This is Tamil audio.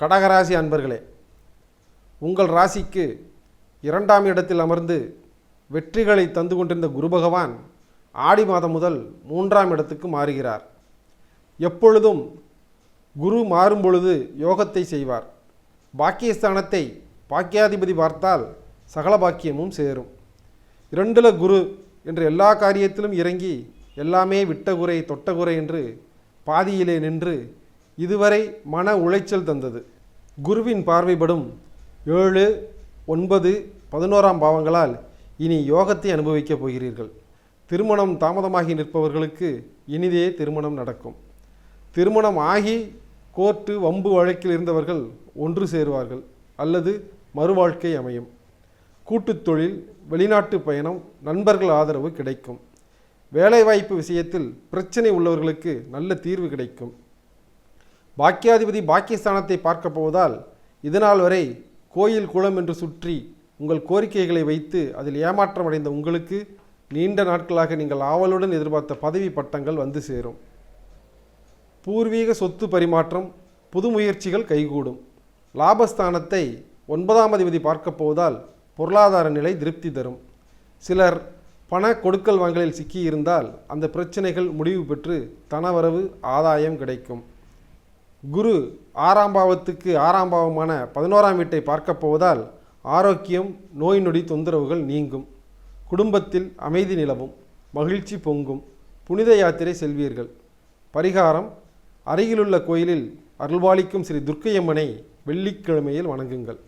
கடகராசி அன்பர்களே உங்கள் ராசிக்கு இரண்டாம் இடத்தில் அமர்ந்து வெற்றிகளை தந்து கொண்டிருந்த குரு பகவான் ஆடி மாதம் முதல் மூன்றாம் இடத்துக்கு மாறுகிறார். எப்பொழுதும் குரு மாறும் பொழுது யோகத்தை செய்வார். பாக்கியஸ்தானத்தை பாக்கியாதிபதி பார்த்தால் சகல பாக்கியமும் சேரும். இரண்டுல குரு என்று எல்லா காரியத்திலும் இறங்கி எல்லாமே விட்ட குறை தொட்ட குறை என்று பாதியிலே நின்று இதுவரை மன உளைச்சல் தந்தது. குருவின் பார்வைப்படும் ஏழு ஒன்பது பதினோராம் பாவங்களால் இனி யோகத்தை அனுபவிக்கப் போகிறீர்கள். திருமணம் தாமதமாகி நிற்பவர்களுக்கு இனிதே திருமணம் நடக்கும். திருமணம் ஆகி கோர்ட்டு வம்பு வழக்கில் இருந்தவர்கள் ஒன்று சேருவார்கள் அல்லது மறுவாழ்க்கை அமையும். கூட்டுத் தொழில் வெளிநாட்டு பயணம் நண்பர்கள் ஆதரவு கிடைக்கும். வேலைவாய்ப்பு விஷயத்தில் பிரச்சனை உள்ளவர்களுக்கு நல்ல தீர்வு கிடைக்கும். பாக்கியாதிபதி பாக்கியஸ்தானத்தை பார்க்க போவதால் இதனால் வரை கோயில் குளம் என்று சுற்றி உங்கள் கோரிக்கைகளை வைத்து அதில் ஏமாற்றம் அடைந்த உங்களுக்கு நீண்ட நாட்களாக நீங்கள் ஆவலுடன் எதிர்பார்த்த பதவி பட்டங்கள் வந்து சேரும். பூர்வீக சொத்து பரிமாற்றம் புது முயற்சிகள் கைகூடும். லாபஸ்தானத்தை ஒன்பதாம் அதிபதி பார்க்க போவதால் பொருளாதார நிலை திருப்தி தரும். சிலர் பண கொடுக்கல் வாங்கலில் சிக்கியிருந்தால் அந்த பிரச்சனைகள் முடிவு பெற்று தனவரவு ஆதாயம் கிடைக்கும். குரு ஆறாம் பாவத்துக்கு ஆறாம் பாவமான பதினோராம் வீட்டை பார்க்கப் போவதால் ஆரோக்கியம் நோய் நொடி தொந்தரவுகள் நீங்கும். குடும்பத்தில் அமைதி நிலவும். மகிழ்ச்சி பொங்கும். புனித யாத்திரை செல்வீர்கள். பரிகாரம் அருகிலுள்ள கோயிலில் அருள்வாளிக்கும் ஸ்ரீ துர்க்கையம்மனை வெள்ளிக்கிழமையில் வணங்குங்கள்.